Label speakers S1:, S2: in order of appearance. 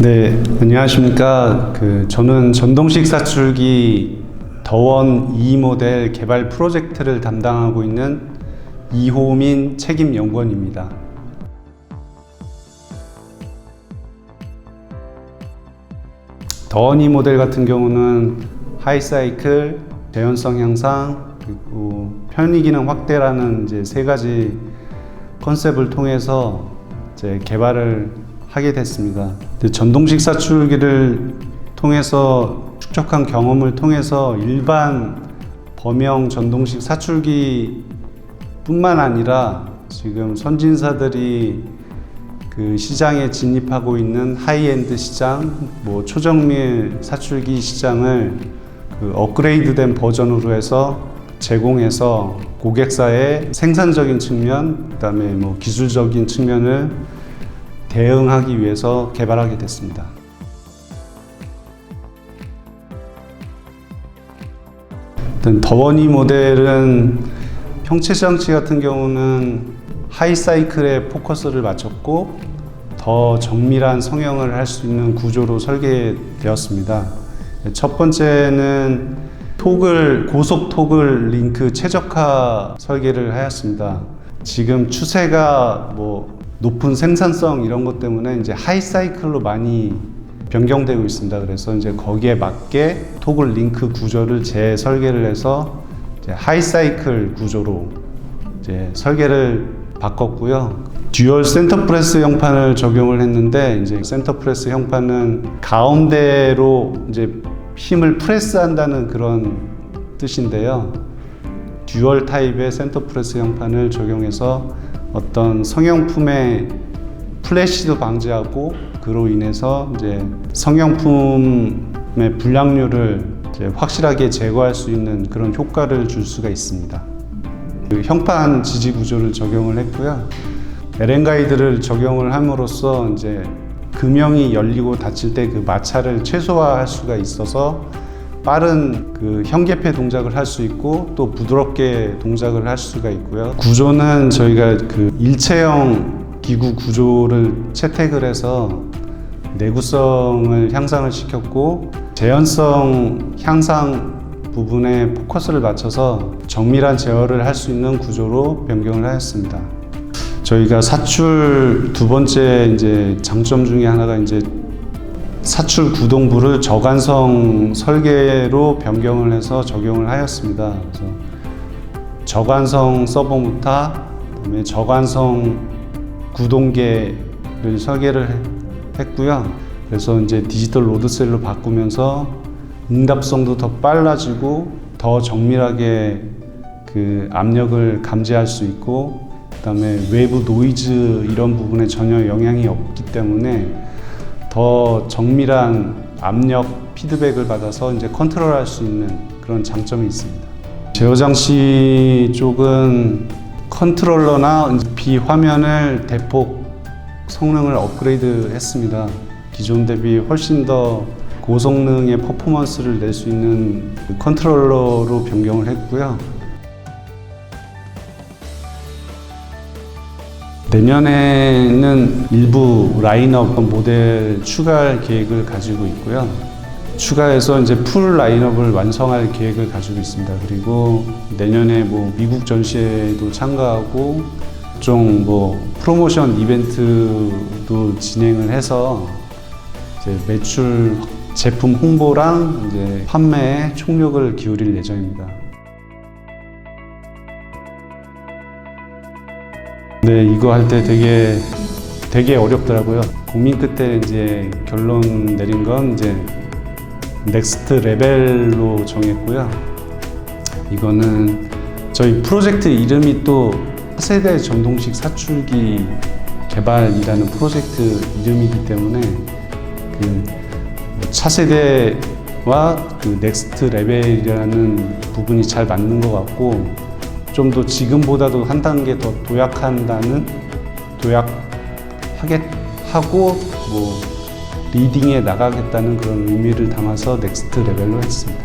S1: 네, 안녕하십니까. 그 저는 전동식 사출기 더원 2 모델 개발 프로젝트를 담당하고 있는 이호민 책임 연구원입니다. 더원 2 모델 같은 경우는 하이사이클, 재현성 향상, 그리고 편의 기능 확대라는 이제 세 가지 컨셉을 통해서 이제 개발을 하게 됐습니다. 근데 전동식 사출기를 통해서 축적한 경험을 통해서 일반 범용 전동식 사출기 뿐만 아니라 지금 선진사들이 그 시장에 진입하고 있는 하이엔드 시장, 뭐 초정밀 사출기 시장을 그 업그레이드된 버전으로 해서 제공해서 고객사의 생산적인 측면, 그다음에 뭐 기술적인 측면을 대응하기 위해서 개발하게 됐습니다. 더원이 모델은 형체 장치 같은 경우는 하이 사이클에 포커스를 맞췄고 더 정밀한 성형을 할 수 있는 구조로 설계되었습니다. 첫 번째는 토글 고속 토글 링크 최적화 설계를 하였습니다. 지금 추세가 뭐 높은 생산성 이런 것 때문에 이제 하이사이클로 많이 변경되고 있습니다. 그래서 이제 거기에 맞게 토글 링크 구조를 재설계를 해서 하이사이클 구조로 이제 설계를 바꿨고요. 듀얼 센터 프레스 형판을 적용을 했는데 이제 센터 프레스 형판은 가운데로 이제 힘을 프레스한다는 그런 뜻인데요. 듀얼 타입의 센터 프레스 형판을 적용해서 어떤 성형품의 플래시도 방지하고 그로 인해서 이제 성형품의 불량률을 확실하게 제거할 수 있는 그런 효과를 줄 수가 있습니다. 그 형판 지지 구조를 적용을 했고요. LN 가이드를 적용을 함으로써 이제 금형이 열리고 닫힐 때 그 마찰을 최소화할 수가 있어서 빠른 그 현계패 동작을 할 수 있고 또 부드럽게 동작을 할 수가 있고요. 구조는 저희가 그 일체형 기구 구조를 채택을 해서 내구성을 향상을 시켰고 재현성 향상 부분에 포커스를 맞춰서 정밀한 제어를 할 수 있는 구조로 변경을 하였습니다. 저희가 사출 두 번째 이제 장점 중에 하나가 이제 사출 구동부를 저간성 설계로 변경을 해서 적용을 하였습니다. 그래서 저간성 서버 모타, 그다음에 저간성 구동계를 설계를 해- 했고요. 그래서 이제 디지털 로드셀로 바꾸면서 응답성도 더 빨라지고 더 정밀하게 그 압력을 감지할 수 있고 그다음에 외부 노이즈 이런 부분에 전혀 영향이 없기 때문에 더 정밀한 압력 피드백을 받아서 이제 컨트롤할 수 있는 그런 장점이 있습니다. 제어 장치 쪽은 컨트롤러나 비화면을 대폭 성능을 업그레이드 했습니다. 기존 대비 훨씬 더 고성능의 퍼포먼스를 낼 수 있는 그 컨트롤러로 변경을 했고요. 내년에는 일부 라인업 모델 추가할 계획을 가지고 있고요. 추가해서 이제 풀 라인업을 완성할 계획을 가지고 있습니다. 그리고 내년에 뭐 미국 전시회도 참가하고 좀 뭐 프로모션 이벤트도 진행을 해서 이제 매출 제품 홍보랑 이제 판매에 총력을 기울일 예정입니다. 네, 이거 할 때 되게 되게 어렵더라고요. 고민 끝에 이제 결론 내린 건 이제 넥스트 레벨로 정했고요. 이거는 저희 프로젝트 이름이 또 차세대 전동식 사출기 개발이라는 프로젝트 이름이기 때문에 그 차세대와 그 넥스트 레벨이라는 부분이 잘 맞는 것 같고 좀 더 지금보다도 한 단계 더 도약한다는 도약하겠 하고 뭐 리딩에 나가겠다는 그런 의미를 담아서 넥스트 레벨로 했습니다.